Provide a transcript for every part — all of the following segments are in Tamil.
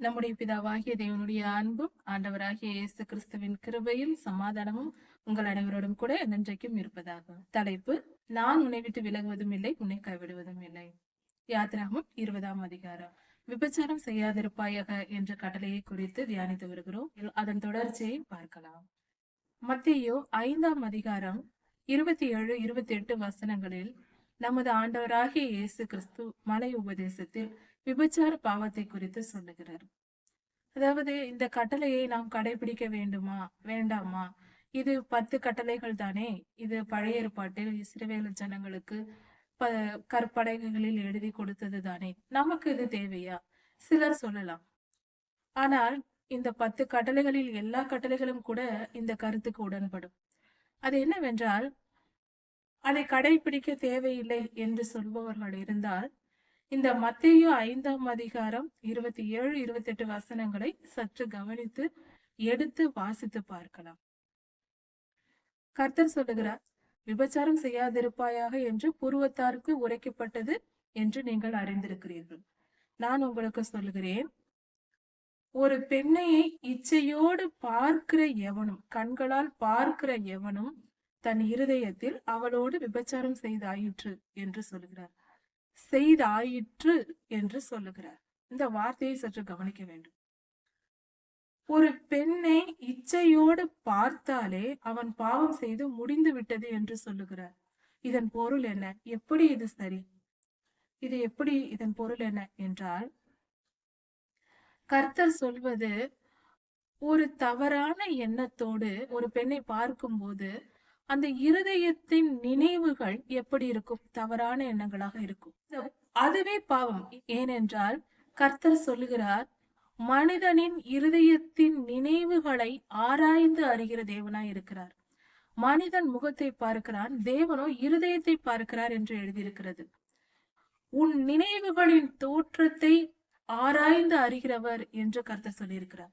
நம்முடைய பிதாவாகிய தேவனுடைய அன்பும் ஆண்டவராகிய இயேசு கிறிஸ்துவின் கிருபையும் சமாதானமும் உங்கள் அனைவரோடும் கூட என்றைக்கும் இருப்பதாக. தலைப்பு நான் உன்னை விட்டு விலகுவதும் இல்லை உன்னை கைவிடுவதும் இல்லை. யாத்திராகமும் இருபதாம் அதிகாரம். விபச்சாரம் செய்யாதிருப்பாயாக என்ற கட்டளையை குறித்து தியானித்து வருகிறோம். அதன் தொடர்ச்சியை பார்க்கலாம். மத்தியோ ஐந்தாம் அதிகாரம் இருபத்தி ஏழு இருபத்தி எட்டு வசனங்களில் நமது ஆண்டவராகிய இயேசு கிறிஸ்து மலை உபதேசத்தில் விபச்சார பாவத்தை குறித்து சொல்லுகிறார். அதாவது இந்த கட்டளையை நாம் கடைபிடிக்க வேண்டுமா வேண்டாமா? இது பத்து கட்டளைகள் தானே? இது பழைய ஏற்பாட்டில் இஸ்ரவேல் ஜனங்களுக்கு ப கற்படைகளில் எழுதி கொடுத்தது தானே? நமக்கு இது தேவையா? சிலர் சொல்லலாம். ஆனால் இந்த பத்து கட்டளைகளில் எல்லா கட்டளைகளும் கூட இந்த கருத்துக்கு உடன்படும். அது என்னவென்றால் அதை கடைபிடிக்க தேவையில்லை என்று சொல்பவர்கள் இருந்தால் இந்த மத்திய ஐந்தாம் அதிகாரம் இருபத்தி ஏழு இருபத்தி எட்டு வசனங்களை சற்று கவனித்து எடுத்து வாசித்து பார்க்கலாம். கர்த்தர் சொல்லுகிறார் விபச்சாரம் செய்யாதிருப்பாயாக என்று பூர்வத்தாருக்கு உரைக்கப்பட்டது என்று நீங்கள் அறிந்திருக்கிறீர்கள். நான் உங்களுக்கு சொல்லுகிறேன் ஒரு பெண்ணையை இச்சையோடு பார்க்கிற எவனும் கண்களால் பார்க்கிற எவனும் தன் இருதயத்தில் அவளோடு விபச்சாரம் செய்தாயிற்று என்று சொல்லுகிறார். செய்தாயிற்று என்று சொல்லுகிறார். இந்த வார்த்தையை சற்று கவனிக்க வேண்டும். ஒரு பெண்ணை இச்சையோடு பார்த்தாலே அவன் பாவம் செய்து முடிந்து விட்டது என்று சொல்லுகிறார். இதன் பொருள் என்ன? எப்படி இது சரி? இது எப்படி இதன் பொருள் என்ன என்றால் கர்த்தர் சொல்வது ஒரு தவறான எண்ணத்தோடு ஒரு பெண்ணை பார்க்கும்போது அந்த இருதயத்தின் நினைவுகள் எப்படி இருக்கும்? தவறான எண்ணங்களாக இருக்கும். அதுவே பாவம். ஏனென்றால் கர்த்தர் சொல்லுகிறார் மனிதனின் இருதயத்தின் நினைவுகளை ஆராய்ந்து அறிகிற தேவனாய் இருக்கிறார். மனிதன் முகத்தை பார்க்கிறான் தேவனோ இருதயத்தை பார்க்கிறார் என்று எழுதியிருக்கிறது. உன் நினைவுகளின் தோற்றத்தை ஆராய்ந்து அறிகிறவர் என்று கர்த்தர் சொல்லியிருக்கிறார்.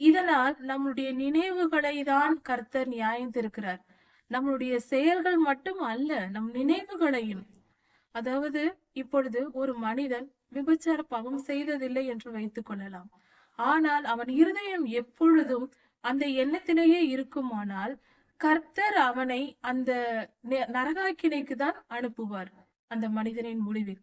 இதனால் நம்முடைய நினைவுகளை தான் கர்த்தர் நியாயந்திருக்கிறார். நம்மளுடைய செயல்கள் மட்டும் அல்ல நம் நினைவுகளையும். அதாவது இப்பொழுது ஒரு மனிதன் விபச்சார பாவம் செய்ததில்லை என்று வைத்துக் கொள்ளலாம். ஆனால் அவன் இருதயம் எப்பொழுதும் அந்த எண்ணத்திலேயே இருக்குமானால் கர்த்தர் அவனை அந்த நரகாக்கினைக்கு தான் அனுப்புவார் அந்த மனிதனின் முடிவில்.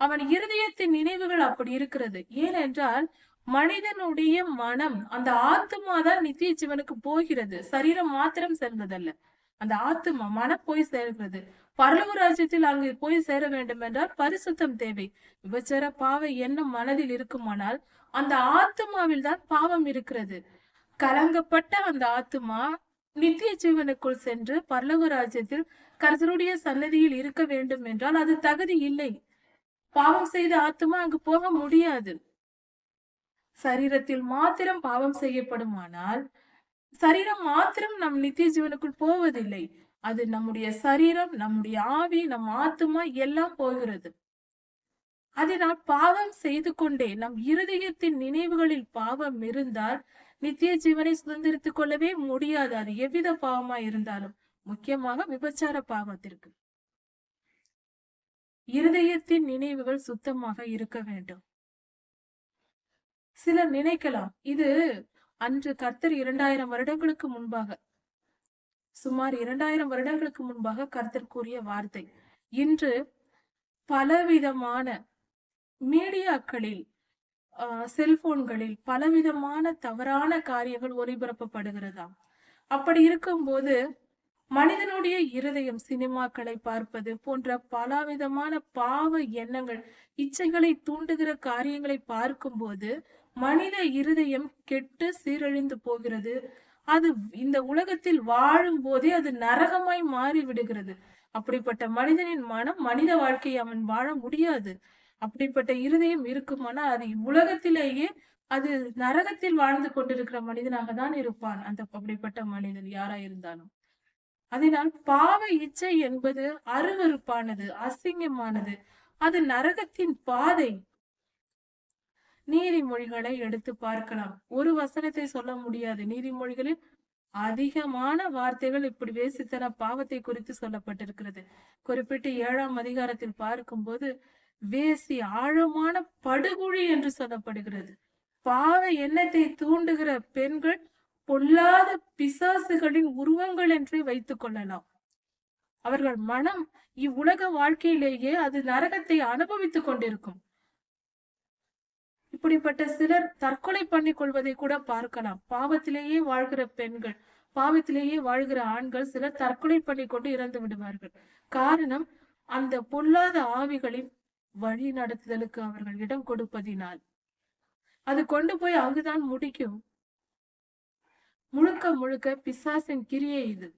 அவன் இருதயத்தின் நினைவுகள் அப்படி இருக்கிறது. ஏனென்றால் மனிதனுடைய மனம் அந்த ஆத்மா தான் நித்திய ஜீவனுக்கு போகிறது. சரீரம் மாத்திரம் செல்வதல்ல. அந்த ஆத்துமா மனம் போய் சேர்கிறது. பரலவ ராஜ்யத்தில் அங்கு போய் சேர வேண்டும் என்றால் பரிசுத்தம் தேவை. விபச்சார பாவை என்ன மனதில் இருக்குமானால் அந்த ஆத்துமாவில் தான் பாவம் இருக்கிறது. கலங்கப்பட்ட அந்த ஆத்துமா நித்திய ஜீவனுக்குள் சென்று பரலவ ராஜ்யத்தில் கர்த்தருடைய சன்னதியில் இருக்க வேண்டும் என்றால் அது தகுதி இல்லை. பாவம் செய்த ஆத்துமா அங்கு போக முடியாது. சரீரத்தில் மாத்திரம் பாவம் செய்யப்படுமானால் சரீரம் மாத்திரம் நம் நித்திய ஜீவனுக்குள் போவதில்லை. அது நம்முடைய சரீரம் நம்முடைய ஆவி நம் ஆத்மா எல்லாம் போகிறது. அதனால் பாவம் செய்து கொண்டே நம் இருதயத்தின் நினைவுகளில் பாவம் இருந்தால் நித்திய ஜீவனை சுதந்திரித்துக் கொள்ளவே முடியாது. அது எவ்வித பாவமா இருந்தாலும் முக்கியமாக விபச்சார பாவத்திற்கு. இருதயத்தின் நினைவுகள் சுத்தமாக இருக்க வேண்டும். சிலர் நினைக்கலாம் இது அன்று கர்த்தர் இரண்டாயிரம் வருடங்களுக்கு முன்பாக சுமார் இரண்டாயிரம் வருடங்களுக்கு முன்பாக கர்த்தர் கூறிய வார்த்தை. இன்று பலவிதமான மீடியாக்களில் செல்போன்களில் பலவிதமான தவறான காரியங்கள் ஒளிபரப்பப்படுகிறதாம். அப்படி இருக்கும்போது மனிதனுடைய இருதயம் சினிமாக்களை பார்ப்பது போன்ற பலவிதமான பாவ எண்ணங்கள் இச்சைகளை தூண்டுகிற காரியங்களை பார்க்கும்போது மனித இருதயம் கெட்டு சீரழிந்து போகிறது. அது இந்த உலகத்தில் வாழும் போதே அது நரகமாய் மாறி விடுகிறது அப்படிப்பட்ட மனிதனின் மனம் மனித வாழ்க்கையை அவன் வாழ முடியாது. அப்படிப்பட்ட இருதயம் இருக்குமானா அது உலகத்திலேயே அது நரகத்தில் வாழ்ந்து கொண்டிருக்கிற மனிதனாக தான் இருப்பான். அந்த அப்படிப்பட்ட மனிதன் யாரா இருந்தாலும் அதனால் பாவ இச்சை என்பது அருவறுப்பானது அசிங்கமானது. அது நரகத்தின் பாதை. நீதிமொழிகளை எடுத்து பார்க்கலாம். ஒரு வசனத்தை சொல்ல முடியாது. நீதிமொழிகளில் அதிகமான வார்த்தைகள் இப்படி வேசித்தன பாவத்தை குறித்து சொல்லப்பட்டிருக்கிறது. குறிப்பிட்டு ஏழாம் அதிகாரத்தில் பார்க்கும்போது வேசி ஆழமான படுகுழி என்று சொல்லப்படுகிறது. பாவ எண்ணத்தை தூண்டுகிற பெண்கள் பொல்லாத பிசாசுகளின் உருவங்கள் என்றே வைத்துக் கொள்ளலாம். அவர்கள் மனம் இவ்வுலக வாழ்க்கையிலேயே அது நரகத்தை அனுபவித்துக் கொண்டிருக்கும். இப்படிப்பட்ட சிலர் தற்கொலை பண்ணி கொள்வதை கூட பார்க்கலாம். பாவத்திலேயே வாழ்கிற பெண்கள் பாவத்திலேயே வாழ்கிற ஆண்கள் சிலர் தற்கொலை பண்ணி கொண்டு இறந்து விடுவார்கள். காரணம் அந்த பொல்லாத ஆவிகளின் வழி நடத்துதலுக்கு அவர்கள் இடம் கொடுப்பதினால். அது கொண்டு போய் அங்குதான் முடிக்கும். முழுக்க முழுக்க பிசாசின் கிரியை இது.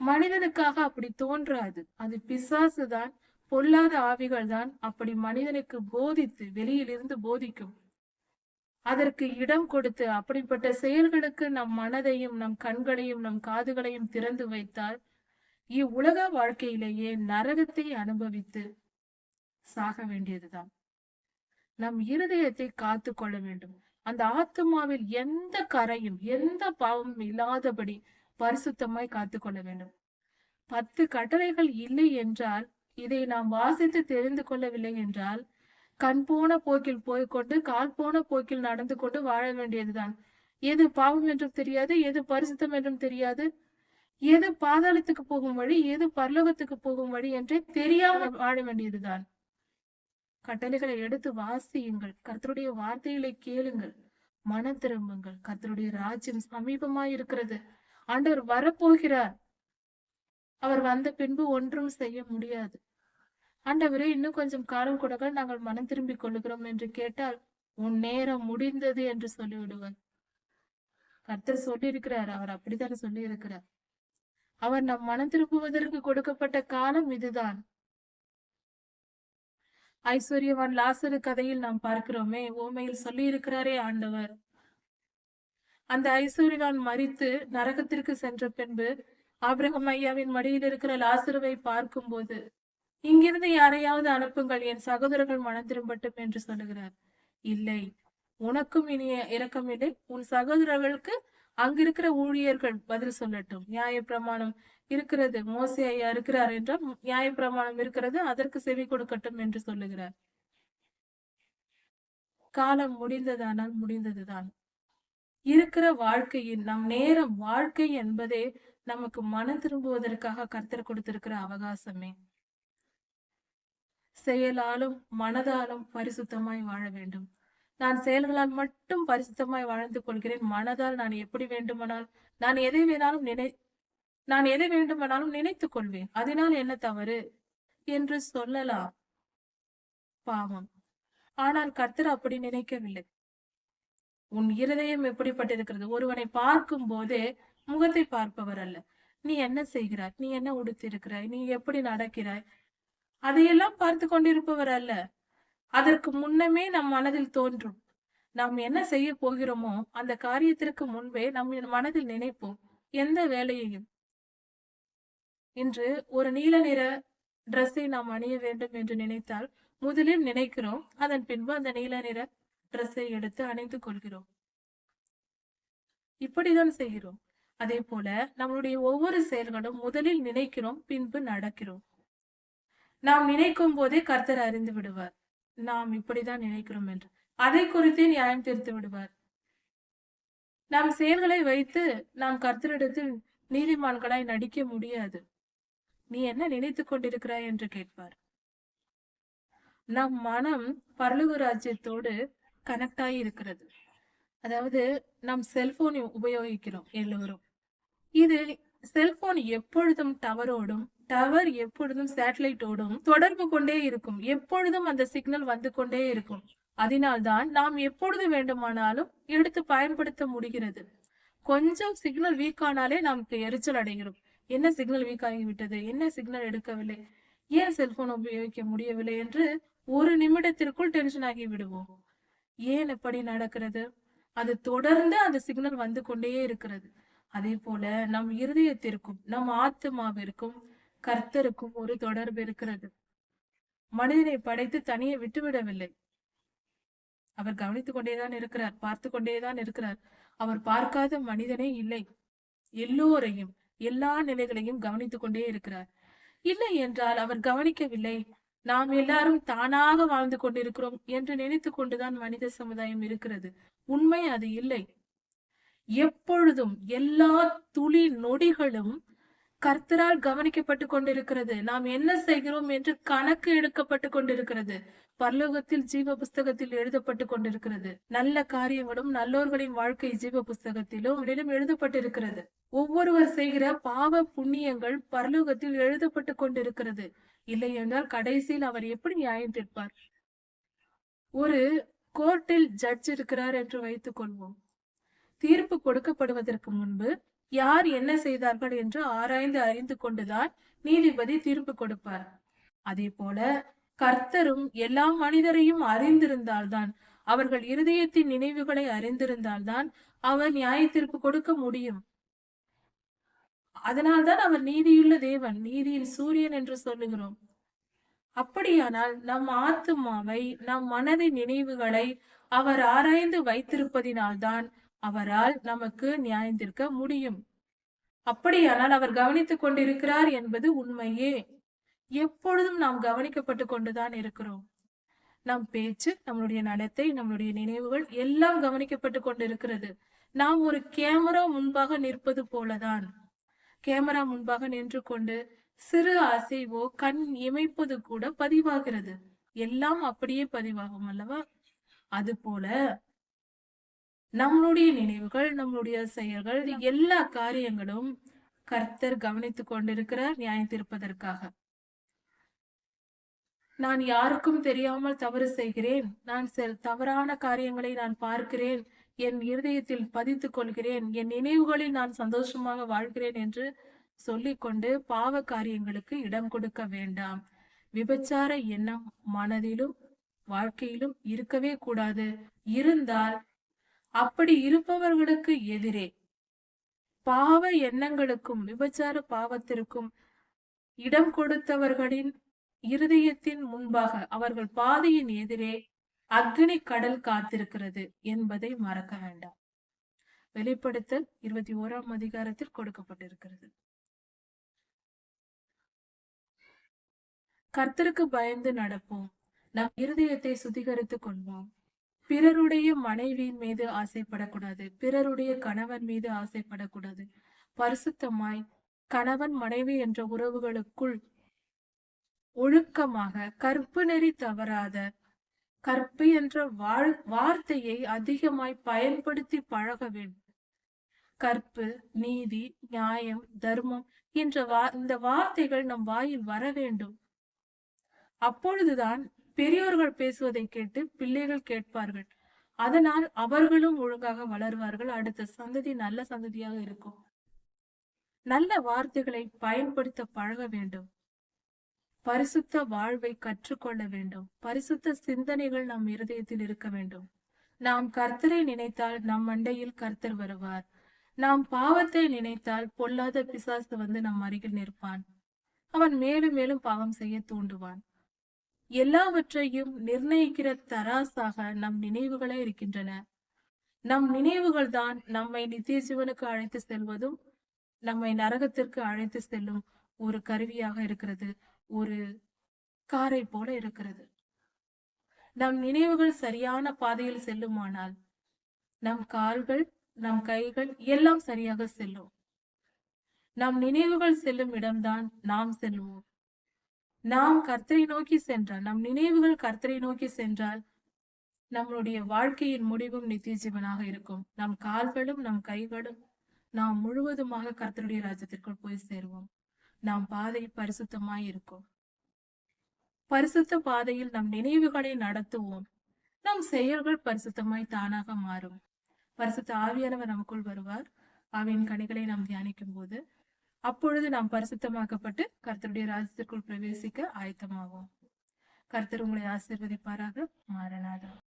மனிதனுக்காக அப்படி தோன்றாது. அது பிசாசு தான் பொல்லாத ஆவிகள் தான் அப்படி மனிதனுக்கு போதித்து வெளியில் இருந்து போதிக்கும். அதற்கு இடம் கொடுத்து அப்படிப்பட்ட செயல்களுக்கு நம் மனதையும் நம் கண்களையும் நம் காதுகளையும் திறந்து வைத்தால் இவ்வுலக வாழ்க்கையிலேயே நரகத்தை அனுபவித்து சாக வேண்டியதுதான். நம் இருதயத்தை காத்து கொள்ள வேண்டும். அந்த ஆத்மாவில் எந்த கரையும் எந்த பாவமும் இல்லாதபடி பரிசுத்தமாய் காத்து கொள்ள வேண்டும். பத்து கட்டளைகள் இல்லை என்றால் இதை நாம் வாசித்து தெரிந்து கொள்ளவில்லை என்றால் கண் போன போக்கில் போய்கொண்டு கால் போன போக்கில் நடந்து கொண்டு வாழ வேண்டியதுதான். எது பாவம் என்றும் தெரியாது எது பரிசுத்தம் என்றும் தெரியாது. எது பாதாளத்துக்கு போகும் வழி எது பரலோகத்துக்கு போகும் வழி என்றே தெரியாமல் வாழ வேண்டியதுதான். கட்டளைகளை எடுத்து வாசியுங்கள். கர்த்தருடைய வார்த்தைகளை கேளுங்கள். மன திரும்புங்கள். கர்த்தருடைய ராஜ்யம் சமீபமாய் இருக்கிறது. ஆண்டவர் வரப்போகிறார். அவர் வந்த பின்பு ஒன்றும் செய்ய முடியாது. ஆண்டவரே இன்னும் கொஞ்சம் காலம் கொடுக்க நாங்கள் மனம் திரும்பிக் கொள்ளுகிறோம் என்று கேட்டால் உன் நேரம் முடிந்தது என்று சொல்லிவிடுவார். கர்த்தர் சொல்லி இருக்கிறார் அவர் அப்படித்தானே சொல்லி இருக்கிறார் அவர் நம் மனம் திரும்புவதற்கு கொடுக்கப்பட்ட காலம் இதுதான். ஐஸ்வர்யவான் லாசரு கதையில் நாம் பார்க்கிறோமே ஓமையில் சொல்லி இருக்கிறாரே ஆண்டவர். அந்த ஐஸ்வர்யவான் மறித்து நரகத்திற்கு சென்ற பின்பு ஆபிரகம் ஐயாவின் மடியில் இருக்கிற லாசருவை பார்க்கும்போது இங்கிருந்து யாரையாவது அனுப்புங்கள் என் சகோதரர்கள் மனம் திரும்பட்டும் என்று சொல்லுகிறார். இல்லை உனக்கும் இனிய இரக்கம் இல்லை. உன் சகோதரர்களுக்கு அங்கிருக்கிற ஊழியர்கள் பதில் சொல்லட்டும். நியாய பிரமாணம் இருக்கிறது. மோசி ஐயா இருக்கிறார் என்றால் நியாய பிரமாணம் இருக்கிறது. அதற்கு செவி கொடுக்கட்டும் என்று சொல்லுகிறார். காலம் முடிந்ததானால் முடிந்ததுதான். இருக்கிற வாழ்க்கையில் நம் நேரம் வாழ்க்கை என்பதே நமக்கு மனம் திரும்புவதற்காக கர்த்தர் கொடுத்திருக்கிற அவகாசமே. செயலாலும் மனதாலும் பரிசுத்தமாய் வாழ வேண்டும். நான் செயல்களால் மட்டும் பரிசுத்தமாய் வாழ்ந்து கொள்கிறேன். மனதால் நான் எப்படி வேண்டுமானால் நான் எதை வேணாலும் நினை நான் எதை வேண்டுமானாலும் நினைத்துக் கொள்வேன். அதனால் என்ன தவறு என்று சொல்லலாம். பாவம். ஆனால் கர்த்தர் அப்படி நினைக்கவில்லை. உன் இருதயம் எப்படிப்பட்டிருக்கிறது? ஒருவனை பார்க்கும் போதே முகத்தை பார்ப்பவர் அல்ல. நீ என்ன செய்கிறாய்? நீ என்ன உடுத்திருக்கிறாய் நீ எப்படி நடக்கிறாய்? அதையெல்லாம் பார்த்து கொண்டிருப்பவர் அல்ல. அதற்கு முன்னமே நம் மனதில் தோன்றும். நாம் என்ன செய்ய போகிறோமோ அந்த காரியத்திற்கு முன்பே நம் மனதில் நினைப்போம். எந்த வேலையையும். இன்று ஒரு நீல நிற ட்ரெஸ்ஸை நாம் அணிய வேண்டும் என்று நினைத்தால் முதலில் நினைக்கிறோம். அதன் பின்பு அந்த நீல நிற ட்ரெஸ்ஸை எடுத்து அணிந்து கொள்கிறோம். இப்படிதான் செய்கிறோம். அதே போல நம்மளுடைய ஒவ்வொரு செயல்களும் முதலில் நினைக்கிறோம் பின்பு நடக்கிறோம். நாம் நினைக்கும் போதே கர்த்தர் அறிந்து விடுவார். நாம் இப்படிதான் நினைக்கிறோம் என்று. அதை குறித்தே நியாயம் தீர்த்து விடுவார். நாம் செயல்களை வைத்து நாம் கர்த்தரிடத்தில் நீதிமான்களாய் நடிக்க முடியாது. நீ என்ன நினைத்துக் கொண்டிருக்கிறாய் என்று கேட்பார். நம் மனம் பரலுக ராஜ்யத்தோடு கனெக்ட் ஆகி இருக்கிறது. அதாவது நம் செல்போன் உபயோகிக்கிறோம் எல்லோரும். இது செல்போன் எப்பொழுதும் டவரோடும் டவர் எப்பொழுதும் சேட்டலைட்டோடும் தொடர்பு கொண்டே இருக்கும். எப்பொழுதும் அந்த சிக்னல் வந்து கொண்டே இருக்கும். அதனால்தான் நாம் எப்பொழுது வேண்டுமானாலும் எடுத்து பயன்படுத்த முடிகிறது. கொஞ்சம் சிக்னல் வீக் ஆனாலே நமக்கு எரிச்சல் அடைகிறோம். என்ன சிக்னல் வீக் ஆகிவிட்டது? என்ன சிக்னல் எடுக்கவில்லை? ஏன் செல்போன் உபயோகிக்க முடியவில்லை என்று ஒரு நிமிடத்திற்குள் டென்ஷன் ஆகி விடுவோம். ஏன் எப்படி நடக்கிறது? அது தொடர்ந்து அந்த சிக்னல் வந்து கொண்டே இருக்கிறது. அதே போல நம் இருதயத்திற்கும் நம் ஆத்மாவிற்கும் கர்த்தருக்கும் ஒரு தொடர்பு இருக்கிறது. மனிதனை படைத்து தனியே விட்டுவிடவில்லை. அவர் கவனித்துக் கொண்டேதான் இருக்கிறார் பார்த்து கொண்டேதான் இருக்கிறார். அவர் பார்க்காத மனிதனே இல்லை. எல்லோரையும் எல்லா நிலைகளையும் கவனித்துக் கொண்டே இருக்கிறார். இல்லை என்றால் அவர் கவனிக்கவில்லை. நாம் எல்லாரும் தானாக வாழ்ந்து கொண்டிருக்கிறோம் என்று நினைத்து கொண்டுதான் மனித சமுதாயம் இருக்கிறது. உண்மை அது இல்லை. எப்பொழுதும் எல்லா துளி நொடிகளும் கர்த்தரால் கவனிக்கப்பட்டு கொண்டிருக்கிறது. நாம் என்ன செய்கிறோம் என்று கணக்கு எடுக்கப்பட்டு கொண்டிருக்கிறது. பரலோகத்தில் ஜீவ புஸ்தகத்தில் எழுதப்பட்டு கொண்டிருக்கிறது. நல்ல காரியங்களும் நல்லோர்களின் வாழ்க்கை ஜீவ புஸ்தகத்திலும் இடம் எழுதப்பட்டிருக்கிறது. ஒவ்வொருவர் செய்கிற பாவ புண்ணியங்கள் பரலோகத்தில் எழுதப்பட்டு கொண்டிருக்கிறது. இல்லை என்றால் கடைசியில் அவர் எப்படி நியாயம் தீர்ப்பார் ஒரு கோர்ட்டில் ஜட்ஜ் இருக்கிறார் என்று வைத்துக் கொள்வோம். தீர்ப்பு கொடுக்கப்படுவதற்கு முன்பு யார் என்ன செய்தார்கள் என்று ஆராய்ந்து அறிந்து கொண்டுதான் நீதிபதி தீர்ப்பு கொடுப்பார். அதே போல கர்த்தரும் எல்லா மனிதரையும் அறிந்திருந்தால்தான் அவர்கள் இருதயத்தின் நினைவுகளை அறிந்திருந்தால்தான் அவர் நியாய தீர்ப்பு கொடுக்க முடியும். அதனால்தான் அவர் நீதியுள்ள தேவன் நீதியின் சூரியன் என்று சொல்லுகிறோம். அப்படியானால் நம் ஆத்துமாவை நம் மனதின் நினைவுகளை அவர் ஆராய்ந்து வைத்திருப்பதினால்தான் அவரால் நமக்கு நியாயந்திருக்க முடியும். அப்படியானால் அவர் கவனித்துக் கொண்டிருக்கிறார் என்பது உண்மையே. எப்பொழுதும் நாம் கவனிக்கப்பட்டு கொண்டுதான் இருக்கிறோம். நம் பேச்சு நம்மளுடைய நடத்தை நம்மளுடைய நினைவுகள் எல்லாம் கவனிக்கப்பட்டு கொண்டிருக்கிறது. நாம் ஒரு கேமரா முன்பாக நிற்பது போலதான். கேமரா முன்பாக நின்று கொண்டு சிறு அசைவோ கண் இமைப்பது கூட பதிவாகிறது. எல்லாம் அப்படியே பதிவாகும் அல்லவா? அது போல நம்மளுடைய நினைவுகள் நம்மளுடைய செயல்கள் எல்லா காரியங்களும் கர்த்தர் கவனித்துக் கொண்டிருக்கிறார் நியாயத்திருப்பதற்காக நான் யாருக்கும் தெரியாமல் தவறு செய்கிறேன். நான் தவறான காரியங்களை நான் பார்க்கிறேன். என் இருதயத்தில் பதித்துக் கொள்கிறேன். என் நினைவுகளில் நான் சந்தோஷமாக வாழ்கிறேன் என்று சொல்லிக்கொண்டு பாவ காரியங்களுக்கு இடம் கொடுக்க வேண்டாம். விபச்சார எண்ணம் மனதிலும் வாழ்க்கையிலும் இருக்கவே கூடாது. இருந்தால் அப்படி இருப்பவர்களுக்கு எதிரே. பாவ எண்ணங்களுக்கும் விபச்சார பாவத்திற்கும் இடம் கொடுத்தவர்களின் இருதயத்தின் முன்பாக அவர்கள் பாதையின் எதிரே அக்னி கடல் காத்திருக்கிறது என்பதை மறக்க வேண்டாம். வெளிப்படுத்தல் இருபத்தி ஓராம் அதிகாரத்தில் கொடுக்கப்பட்டிருக்கிறது. கர்த்தருக்கு பயந்து நடப்போம். நம் இருதயத்தை சுத்திகரித்துக் கொள்வோம். பிறருடைய மனைவியின் மீது ஆசைப்படக்கூடாது. பிறருடைய கணவன் மீது ஆசைப்படக்கூடாது. பரிசுத்தமாய் கணவன் மனைவி என்ற உறவுகளுக்குள் ஒழுக்கமாக கற்பு நெறி தவறாத கற்பு என்ற வாழ் வார்த்தையை அதிகமாய் பயன்படுத்தி பழக வேண்டும் கற்பு நீதி நியாயம் தர்மம் என்ற வா இந்த வார்த்தைகள் நம் வாயில் வர வேண்டும். அப்பொழுதுதான் பெரியோர்கள் பேசுவதை கேட்டு பிள்ளைகள் கேட்பார்கள். அதனால் அவர்களும் ஒழுங்காக வளர்வார்கள். அடுத்த சந்ததி நல்ல சந்ததியாக இருக்கும். நல்ல வார்த்தைகளை பயன்படுத்த பழக வேண்டும். பரிசுத்த வாழ்வை கற்றுக்கொள்ள வேண்டும். பரிசுத்த சிந்தனைகள் நம் இருதயத்தில் இருக்க வேண்டும். நாம் கர்த்தரை நினைத்தால் நம் மண்டையில் கர்த்தர் வருவார். நாம் பாவத்தை நினைத்தால் பொல்லாத பிசாசு வந்து நம் அருகில் நிற்பான். அவன் மேலும் மேலும் பாவம் செய்ய தூண்டுவான். எல்லாவற்றையும் நிர்ணயிக்கிற தராசாக நம் நினைவுகளே இருக்கின்றன. நம் நினைவுகள் தான் நம்மை நித்திய ஜீவனுக்கு அழைத்து செல்வதும் நம்மை நரகத்திற்கு அழைத்து செல்லும் ஒரு கருவியாக இருக்கிறது ஒரு காரை போல இருக்கிறது. நம் நினைவுகள் சரியான பாதையில் செல்லுமானால் நம் கால்கள் நம் கைகள் எல்லாம் சரியாக செல்லும். நம் நினைவுகள் செல்லும் இடம்தான் நாம் செல்வோம். நாம் கர்த்தரை நோக்கி சென்றால் நம் நினைவுகள் கர்த்தரை நோக்கி சென்றால் நம்மளுடைய வாழ்க்கையின் முடிவும் நித்திய ஜீவனாக இருக்கும். நம் கால்களும் நம் கைகளும் நாம் முழுவதுமாக கர்த்தருடைய ராஜ்யத்திற்குள் போய் சேருவோம். நாம் பாதை பரிசுத்தமாய் இருக்கும். பரிசுத்த பாதையில் நம் நினைவுகளை நடத்துவோம். நம் செயல்கள் பரிசுத்தமாய் தானாக மாறும். பரிசுத்த ஆவியானவர் நமக்குள் வருவார். ஆவியின் கனிகளை நாம் தியானிக்கும் போது அப்பொழுது நாம் பரிசுத்தமாக்கப்பட்டு கர்த்தருடைய ராஜ்யத்திற்குள் பிரவேசிக்க ஆயத்தமாகும் கர்த்தர் உங்களை ஆசிர்வதிப்பாராக மாறனாதான்